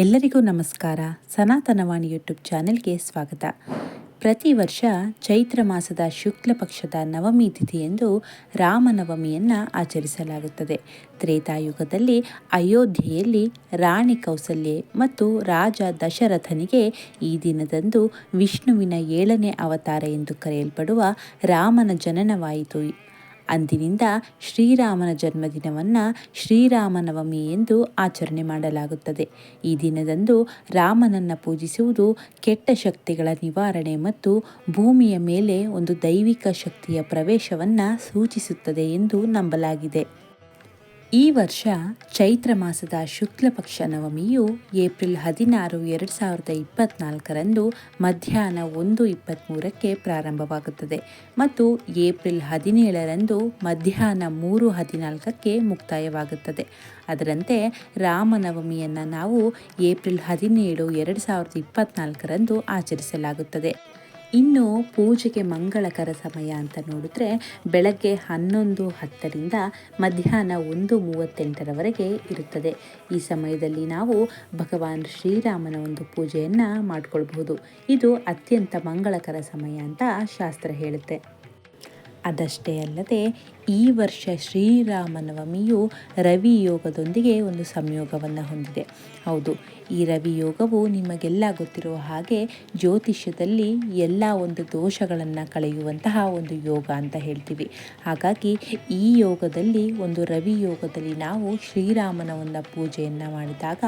ಎಲ್ಲರಿಗೂ ನಮಸ್ಕಾರ. ಸನಾತನವಾಣಿ ಯೂಟ್ಯೂಬ್ ಚಾನೆಲ್ಗೆ ಸ್ವಾಗತ. ಪ್ರತಿ ವರ್ಷ ಚೈತ್ರ ಮಾಸದ ಶುಕ್ಲ ಪಕ್ಷದ ನವಮಿ ತಿಥಿಯಂದು ರಾಮನವಮಿಯನ್ನು ಆಚರಿಸಲಾಗುತ್ತದೆ. ತ್ರೇತಾಯುಗದಲ್ಲಿ ಅಯೋಧ್ಯೆಯಲ್ಲಿ ರಾಣಿ ಕೌಸಲ್ಯೆ ಮತ್ತು ರಾಜ ದಶರಥನಿಗೆ ಈ ದಿನದಂದು ವಿಷ್ಣುವಿನ ಏಳನೇ ಅವತಾರ ಎಂದು ಕರೆಯಲ್ಪಡುವ ರಾಮನ ಜನನವಾಯಿತು. ಅಂದಿನಿಂದ ಶ್ರೀರಾಮನ ಜನ್ಮದಿನವನ್ನು ಶ್ರೀರಾಮನವಮಿ ಎಂದು ಆಚರಣೆ ಮಾಡಲಾಗುತ್ತದೆ. ಈ ದಿನದಂದು ರಾಮನನ್ನು ಪೂಜಿಸುವುದು ಕೆಟ್ಟ ಶಕ್ತಿಗಳ ನಿವಾರಣೆ ಮತ್ತು ಭೂಮಿಯ ಮೇಲೆ ಒಂದು ದೈವಿಕ ಶಕ್ತಿಯ ಪ್ರವೇಶವನ್ನು ಸೂಚಿಸುತ್ತದೆ ಎಂದು ನಂಬಲಾಗಿದೆ. ಈ ವರ್ಷ ಚೈತ್ರ ಮಾಸದ ಶುಕ್ಲ ಪಕ್ಷ ನವಮಿಯು ಏಪ್ರಿಲ್ ಹದಿನಾರು, ಎರಡು ಸಾವಿರದ ಇಪ್ಪತ್ನಾಲ್ಕರಂದು ಮಧ್ಯಾಹ್ನ ಒಂದು ಇಪ್ಪತ್ತ್ಮೂರಕ್ಕೆ ಪ್ರಾರಂಭವಾಗುತ್ತದೆ ಮತ್ತು ಏಪ್ರಿಲ್ ಹದಿನೇಳರಂದು ಮಧ್ಯಾಹ್ನ ಮೂರು ಹದಿನಾಲ್ಕಕ್ಕೆ ಮುಕ್ತಾಯವಾಗುತ್ತದೆ. ಅದರಂತೆ ರಾಮನವಮಿಯನ್ನು ನಾವು ಏಪ್ರಿಲ್ ಹದಿನೇಳು, ಎರಡು ಸಾವಿರದ ಇಪ್ಪತ್ನಾಲ್ಕರಂದು ಆಚರಿಸಲಾಗುತ್ತದೆ. ಇನ್ನು ಪೂಜೆಗೆ ಮಂಗಳಕರ ಸಮಯ ಅಂತ ನೋಡಿದ್ರೆ ಬೆಳಗ್ಗೆ ಹನ್ನೊಂದು ಹತ್ತರಿಂದ ಮಧ್ಯಾಹ್ನ ಒಂದು ಮೂವತ್ತೆಂಟರವರೆಗೆ ಇರುತ್ತದೆ. ಈ ಸಮಯದಲ್ಲಿ ನಾವು ಭಗವಾನ್ ಶ್ರೀರಾಮನ ಒಂದು ಪೂಜೆಯನ್ನು ಮಾಡಿಕೊಳ್ಬಹುದು. ಇದು ಅತ್ಯಂತ ಮಂಗಳಕರ ಸಮಯ ಅಂತ ಶಾಸ್ತ್ರ ಹೇಳುತ್ತೆ. ಅದಷ್ಟೇ ಅಲ್ಲದೆ ಈ ವರ್ಷ ಶ್ರೀರಾಮನವಮಿಯು ರವಿ ಯೋಗದೊಂದಿಗೆ ಒಂದು ಸಂಯೋಗವನ್ನು ಹೊಂದಿದೆ. ಹೌದು, ಈ ರವಿ ಯೋಗವು ನಿಮಗೆಲ್ಲ ಗೊತ್ತಿರುವ ಹಾಗೆ ಜ್ಯೋತಿಷ್ಯದಲ್ಲಿ ಎಲ್ಲ ಒಂದು ದೋಷಗಳನ್ನು ಕಳೆಯುವಂತಹ ಒಂದು ಯೋಗ ಅಂತ ಹೇಳ್ತೀವಿ. ಹಾಗಾಗಿ ಈ ಯೋಗದಲ್ಲಿ, ಒಂದು ರವಿ ಯೋಗದಲ್ಲಿ ನಾವು ಶ್ರೀರಾಮನ ಒಂದು ಪೂಜೆಯನ್ನು ಮಾಡಿದಾಗ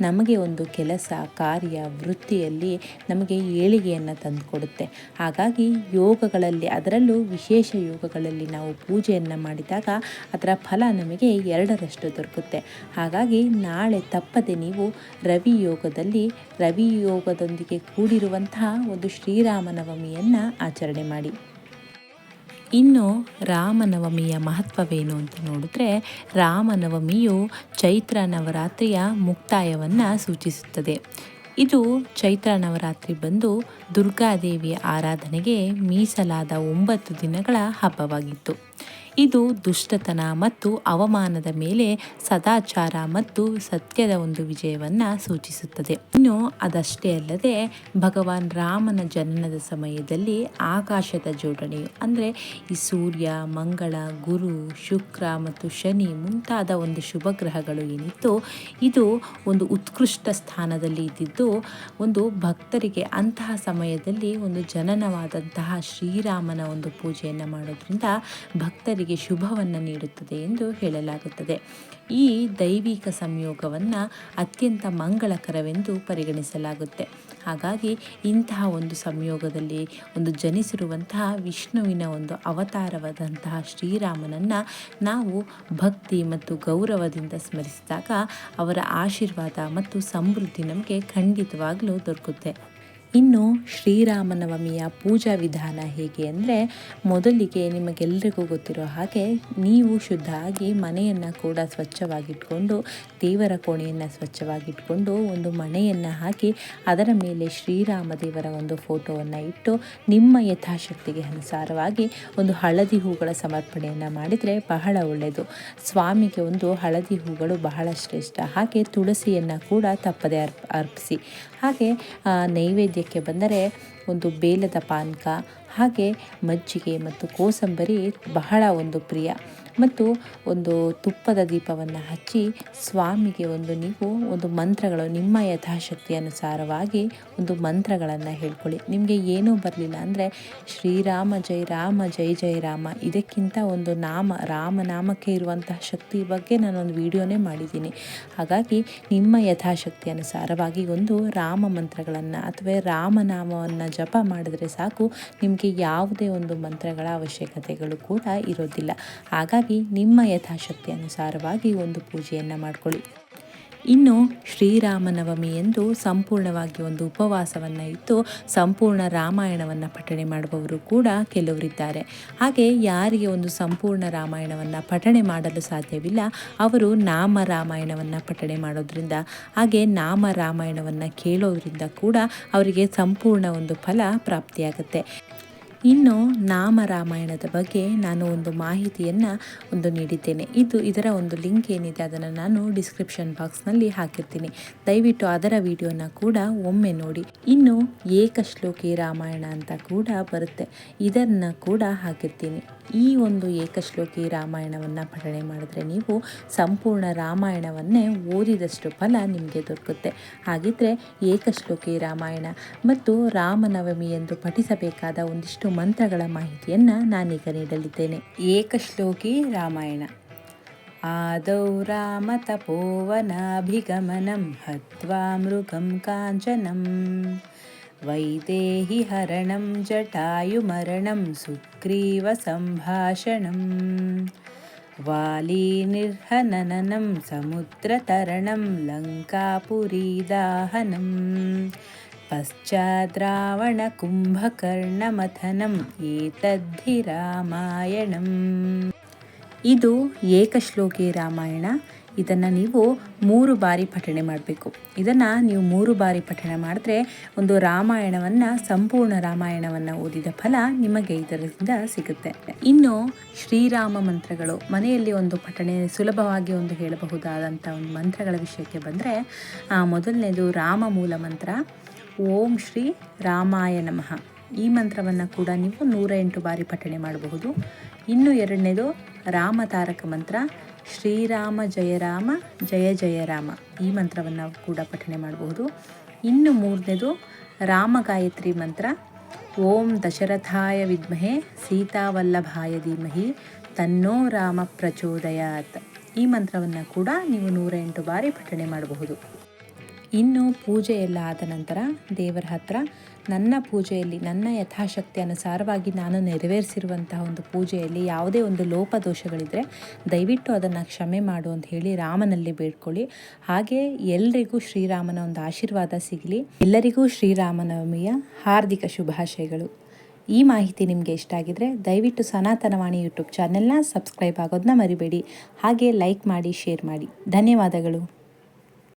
ನಮಗೆ ಒಂದು ಕೆಲಸ, ಕಾರ್ಯ, ವೃತ್ತಿಯಲ್ಲಿ ನಮಗೆ ಏಳಿಗೆಯನ್ನು ತಂದುಕೊಡುತ್ತೆ. ಹಾಗಾಗಿ ಯೋಗಗಳಲ್ಲಿ, ಅದರಲ್ಲೂ ವಿಶೇಷ ಯೋಗಗಳಲ್ಲಿ ನಾವು ಪೂಜೆಯನ್ನು ಮಾಡಿದಾಗ ಅದರ ಫಲ ನಮಗೆ ಎರಡರಷ್ಟು ದೊರಕುತ್ತೆ. ಹಾಗಾಗಿ ನಾಳೆ ತಪ್ಪದೆ ನೀವು ರವಿ ಯೋಗದಲ್ಲಿ ರವಿ ಯೋಗದೊಂದಿಗೆ ಕೂಡಿರುವಂತಹ ಒಂದು ಶ್ರೀರಾಮನವಮಿಯನ್ನು ಆಚರಣೆ ಮಾಡಿ. ಇನ್ನು ರಾಮನವಮಿಯ ಮಹತ್ವವೇನು ಅಂತ ನೋಡಿದ್ರೆ ರಾಮನವಮಿಯು ಚೈತ್ರ ನವರಾತ್ರಿಯ ಮುಕ್ತಾಯವನ್ನು ಸೂಚಿಸುತ್ತದೆ. ಇದು ಚೈತ್ರ ನವರಾತ್ರಿ ಬಂದು ದುರ್ಗಾದೇವಿಯ ಆರಾಧನೆಗೆ ಮೀಸಲಾದ ಒಂಬತ್ತು ದಿನಗಳ ಹಬ್ಬವಾಗಿತ್ತು. ಇದು ದುಷ್ಟತನ ಮತ್ತು ಅವಮಾನದ ಮೇಲೆ ಸದಾಚಾರ ಮತ್ತು ಸತ್ಯದ ಒಂದು ವಿಜಯವನ್ನು ಸೂಚಿಸುತ್ತದೆ. ಇನ್ನು ಅದಷ್ಟೇ ಅಲ್ಲದೆ ಭಗವಾನ್ ರಾಮನ ಜನನದ ಸಮಯದಲ್ಲಿ ಆಕಾಶದ ಜೋಡಣೆಯು ಅಂದರೆ ಈ ಸೂರ್ಯ, ಮಂಗಳ, ಗುರು, ಶುಕ್ರ ಮತ್ತು ಶನಿ ಮುಂತಾದ ಒಂದು ಶುಭ ಗ್ರಹಗಳು ಏನಿತ್ತು ಇದು ಒಂದು ಉತ್ಕೃಷ್ಟ ಸ್ಥಾನದಲ್ಲಿ ಇದ್ದಿದ್ದು ಒಂದು ಭಕ್ತರಿಗೆ ಅಂತಹ ಸಮಯದಲ್ಲಿ ಒಂದು ಜನನವಾದಂತಹ ಶ್ರೀರಾಮನ ಒಂದು ಪೂಜೆಯನ್ನು ಮಾಡೋದ್ರಿಂದ ಭಕ್ತರಿಗೆ ಶುಭವನ್ನು ನೀಡುತ್ತದೆ ಎಂದು ಹೇಳಲಾಗುತ್ತದೆ. ಈ ದೈವಿಕ ಸಂಯೋಗವನ್ನು ಅತ್ಯಂತ ಮಂಗಳಕರವೆಂದು ಪರಿಗಣಿಸಲಾಗುತ್ತೆ. ಹಾಗಾಗಿ ಇಂತಹ ಒಂದು ಸಂಯೋಗದಲ್ಲಿ ಒಂದು ಜನಿಸಿರುವಂತಹ ವಿಷ್ಣುವಿನ ಒಂದು ಅವತಾರವಾದಂತಹ ಶ್ರೀರಾಮನನ್ನು ನಾವು ಭಕ್ತಿ ಮತ್ತು ಗೌರವದಿಂದ ಸ್ಮರಿಸಿದಾಗ ಅವರ ಆಶೀರ್ವಾದ ಮತ್ತು ಸಮೃದ್ಧಿ ನಮಗೆ ಖಂಡಿತವಾಗಲೂ ದೊರಕುತ್ತೆ. ಇನ್ನು ಶ್ರೀರಾಮನವಮಿಯ ಪೂಜಾ ವಿಧಾನ ಹೇಗೆ ಅಂದರೆ ಮೊದಲಿಗೆ ನಿಮಗೆಲ್ಲರಿಗೂ ಗೊತ್ತಿರೋ ಹಾಗೆ ನೀವು ಶುದ್ಧ ಆಗಿ ಮನೆಯನ್ನು ಕೂಡ ಸ್ವಚ್ಛವಾಗಿಟ್ಕೊಂಡು ದೇವರ ಕೋಣೆಯನ್ನು ಸ್ವಚ್ಛವಾಗಿಟ್ಕೊಂಡು ಒಂದು ಮಣೆಯನ್ನು ಹಾಕಿ ಅದರ ಮೇಲೆ ಶ್ರೀರಾಮ ದೇವರ ಒಂದು ಫೋಟೋವನ್ನು ಇಟ್ಟು ನಿಮ್ಮ ಯಥಾಶಕ್ತಿಗೆ ಅನುಸಾರವಾಗಿ ಒಂದು ಹಳದಿ ಹೂಗಳ ಸಮರ್ಪಣೆಯನ್ನು ಮಾಡಿದರೆ ಬಹಳ ಒಳ್ಳೆಯದು ಸ್ವಾಮಿಗೆ ಒಂದು ಹಳದಿ ಹೂಗಳು ಬಹಳ ಶ್ರೇಷ್ಠ. ಹಾಗೆ ತುಳಸಿಯನ್ನು ಕೂಡ ತಪ್ಪದೆ ಅರ್ಪ, ಅರ್ಪಿಸಿ. ಹಾಗೆ ನೈವೇದ್ಯಕ್ಕೆ ಬಂದರೆ ಒಂದು ಬೇಲದ ಪಾನಕ, ಹಾಗೆ ಮಜ್ಜಿಗೆ ಮತ್ತು ಕೋಸಂಬರಿ ಬಹಳ ಒಂದು ಪ್ರಿಯ. ಮತ್ತು ಒಂದು ತುಪ್ಪದ ದೀಪವನ್ನು ಹಚ್ಚಿ ಸ್ವಾಮಿಗೆ ಒಂದು ನೀವು ಒಂದು ಮಂತ್ರಗಳು, ನಿಮ್ಮ ಯಥಾಶಕ್ತಿ ಅನುಸಾರವಾಗಿ ಒಂದು ಮಂತ್ರಗಳನ್ನು ಹೇಳ್ಕೊಳ್ಳಿ. ನಿಮಗೆ ಏನೂ ಬರಲಿಲ್ಲ ಅಂದರೆ ಶ್ರೀರಾಮ ಜೈ ರಾಮ, ಜೈ ಜೈ ರಾಮ, ಇದಕ್ಕಿಂತ ಒಂದು ನಾಮ ರಾಮನಾಮಕ್ಕೆ ಇರುವಂತಹ ಶಕ್ತಿ ಬಗ್ಗೆ ನಾನೊಂದು ವಿಡಿಯೋನೇ ಮಾಡಿದ್ದೀನಿ. ಹಾಗಾಗಿ ನಿಮ್ಮ ಯಥಾಶಕ್ತಿ ಅನುಸಾರವಾಗಿ ಒಂದು ರಾಮ ಮಂತ್ರಗಳನ್ನು ಅಥವಾ ರಾಮನಾಮವನ್ನು ಜಪ ಮಾಡಿದ್ರೆ ಸಾಕು. ನಿಮಗೆ ಯಾವುದೇ ಒಂದು ಮಂತ್ರಗಳ ಅವಶ್ಯಕತೆಗಳು ಕೂಡ ಇರೋದಿಲ್ಲ. ಹಾಗಾಗಿ ನಿಮ್ಮ ಯಥಾಶಕ್ತಿ ಅನುಸಾರವಾಗಿ ಒಂದು ಪೂಜೆಯನ್ನು ಮಾಡಿಕೊಳ್ಳಿ. ಇನ್ನು ಶ್ರೀರಾಮನವಮಿ ಎಂದು ಸಂಪೂರ್ಣವಾಗಿ ಒಂದು ಉಪವಾಸವನ್ನು ಇತ್ತು ಸಂಪೂರ್ಣ ರಾಮಾಯಣವನ್ನು ಪಠಣೆ ಮಾಡುವವರು ಕೂಡ ಕೆಲವರಿದ್ದಾರೆ. ಹಾಗೆ ಯಾರಿಗೆ ಒಂದು ಸಂಪೂರ್ಣ ರಾಮಾಯಣವನ್ನು ಪಠಣೆ ಮಾಡಲು ಸಾಧ್ಯವಿಲ್ಲ, ಅವರು ನಾಮ ರಾಮಾಯಣವನ್ನು ಪಠಣೆ ಮಾಡೋದ್ರಿಂದ, ಹಾಗೆ ನಾಮ ರಾಮಾಯಣವನ್ನು ಕೇಳೋದ್ರಿಂದ ಕೂಡ ಅವರಿಗೆ ಸಂಪೂರ್ಣ ಒಂದು ಫಲ ಪ್ರಾಪ್ತಿಯಾಗುತ್ತೆ. ಇನ್ನು ನಾಮ ರಾಮಾಯಣದ ಬಗ್ಗೆ ನಾನು ಒಂದು ಮಾಹಿತಿಯನ್ನು ಒಂದು ನೀಡಿದ್ದೇನೆ. ಇದು ಇದರ ಒಂದು ಲಿಂಕ್ ಏನಿದೆ ಅದನ್ನು ನಾನು ಡಿಸ್ಕ್ರಿಪ್ಷನ್ ಬಾಕ್ಸ್ನಲ್ಲಿ ಹಾಕಿರ್ತೀನಿ. ದಯವಿಟ್ಟು ಅದರ ವಿಡಿಯೋನ ಕೂಡ ಒಮ್ಮೆ ನೋಡಿ. ಇನ್ನು ಏಕಶ್ಲೋಕಿ ರಾಮಾಯಣ ಅಂತ ಕೂಡ ಬರುತ್ತೆ. ಇದನ್ನು ಕೂಡ ಹಾಕಿರ್ತೀನಿ. ಈ ಒಂದು ಏಕಶ್ಲೋಕಿ ರಾಮಾಯಣವನ್ನು ಪಠಣೆ ಮಾಡಿದ್ರೆ ನೀವು ಸಂಪೂರ್ಣ ರಾಮಾಯಣವನ್ನೇ ಓದಿದಷ್ಟು ಫಲ ನಿಮಗೆ ದೊರಕುತ್ತೆ. ಹಾಗಿದ್ರೆ ಏಕಶ್ಲೋಕಿ ರಾಮಾಯಣ ಮತ್ತು ರಾಮನವಮಿ ಎಂದು ಪಠಿಸಬೇಕಾದ ಒಂದಿಷ್ಟು ಮಂತ್ರಗಳ ಮಾಹಿತಿಯನ್ನು ನಾನೀಗ ನೀಡಲಿದ್ದೇನೆ. ಏಕಶ್ಲೋಕಿ ರಾಮಾಯಣ. ಆದೌ ರಾಮ ತಪೋವನಾಭಿಗಮನಂ ಹತ್ವಾ ಮೃಗಂ ಕಾಂಚನಂ. ವೈದೇಹಿ ಹರಣಂ ಜಟಾಯುಮರಣಂ ಸುಗ್ರೀವ ಸಂಭಾಷಣಂ. ವಾಲಿ ನಿರ್ಹನನಂ ಸಮುದ್ರತರಣಂ ಲಂಕಾಪುರೀದಾಹನಂ ಪಶ್ಚಾದ್ರಾವಣಕುಂಭಕರ್ಣಮಥನಂ ಏತದ್ಧಿ ರಾಮಾಯಣಂ ಇದು ಏಕಶ್ಲೋಕಿ ರಾಮಾಯಣ. ಇದನ್ನು ನೀವು ಮೂರು ಬಾರಿ ಪಠಣೆ ಮಾಡಬೇಕು. ಇದನ್ನು ನೀವು ಮೂರು ಬಾರಿ ಪಠಣೆ ಮಾಡಿದ್ರೆ ಒಂದು ರಾಮಾಯಣವನ್ನು, ಸಂಪೂರ್ಣ ರಾಮಾಯಣವನ್ನು ಓದಿದ ಫಲ ನಿಮಗೆ ಇದರಿಂದ ಸಿಗುತ್ತೆ. ಇನ್ನು ಶ್ರೀರಾಮ ಮಂತ್ರಗಳು, ಮನೆಯಲ್ಲಿ ಒಂದು ಪಠಣೆ ಸುಲಭವಾಗಿ ಒಂದು ಹೇಳಬಹುದಾದಂಥ ಒಂದು ಮಂತ್ರಗಳ ವಿಷಯಕ್ಕೆ ಬಂದರೆ ಮೊದಲನೇದು ರಾಮ ಮೂಲ ಮಂತ್ರ. ಓಂ ಶ್ರೀ ರಾಮಾಯ ನಮಃ. ಈ ಮಂತ್ರವನ್ನು ಕೂಡ ನೀವು ನೂರ ಎಂಟು ಬಾರಿ ಪಠಣೆ ಮಾಡಬಹುದು. ಇನ್ನು ಎರಡನೇದು ರಾಮ ತಾರಕ ಮಂತ್ರ. ಶ್ರೀರಾಮ ಜಯ ರಾಮ, ಜಯ ಜಯ ರಾಮ. ಈ ಮಂತ್ರವನ್ನು ಕೂಡ ಪಠಣೆ ಮಾಡಬಹುದು. ಇನ್ನು ಮೂರನೇದು ರಾಮ ಗಾಯತ್ರಿ ಮಂತ್ರ. ಓಂ ದಶರಥಾಯ ವಿದ್ಮಹೆ, ಸೀತಾವಲ್ಲಭಾಯ ಧೀಮಹಿ, ತನ್ನೋ ರಾಮ ಪ್ರಚೋದಯಾತ್. ಈ ಮಂತ್ರವನ್ನು ಕೂಡ ನೀವು ನೂರ ಎಂಟು ಬಾರಿ ಪಠಣೆ ಮಾಡಬಹುದು. ಇನ್ನು ಪೂಜೆ ಎಲ್ಲ ಆದ ನಂತರ ದೇವರ ಹತ್ರ ನನ್ನ ಪೂಜೆಯಲ್ಲಿ, ನನ್ನ ಯಥಾಶಕ್ತಿ ಅನುಸಾರವಾಗಿ ನಾನು ನೆರವೇರಿಸಿರುವಂತಹ ಒಂದು ಪೂಜೆಯಲ್ಲಿ ಯಾವುದೇ ಒಂದು ಲೋಪದೋಷಗಳಿದ್ದರೆ ದಯವಿಟ್ಟು ಅದನ್ನು ಕ್ಷಮೆ ಮಾಡು ಅಂತ ಹೇಳಿ ರಾಮನಲ್ಲಿ ಬೇಡ್ಕೊಳ್ಳಿ. ಹಾಗೆ ಎಲ್ರಿಗೂ ಶ್ರೀರಾಮನ ಒಂದು ಆಶೀರ್ವಾದ ಸಿಗಲಿ. ಎಲ್ಲರಿಗೂ ಶ್ರೀರಾಮನವಮಿಯ ಹಾರ್ದಿಕ ಶುಭಾಶಯಗಳು. ಈ ಮಾಹಿತಿ ನಿಮಗೆ ಇಷ್ಟ ಆಗಿದ್ರೆ ದಯವಿಟ್ಟು ಸನಾತನವಾಣಿ ಯೂಟ್ಯೂಬ್ ಚಾನೆಲ್ನ ಸಬ್ಸ್ಕ್ರೈಬ್ ಆಗೋದನ್ನ ಮರಿಬೇಡಿ. ಹಾಗೆ ಲೈಕ್ ಮಾಡಿ, ಶೇರ್ ಮಾಡಿ. ಧನ್ಯವಾದಗಳು.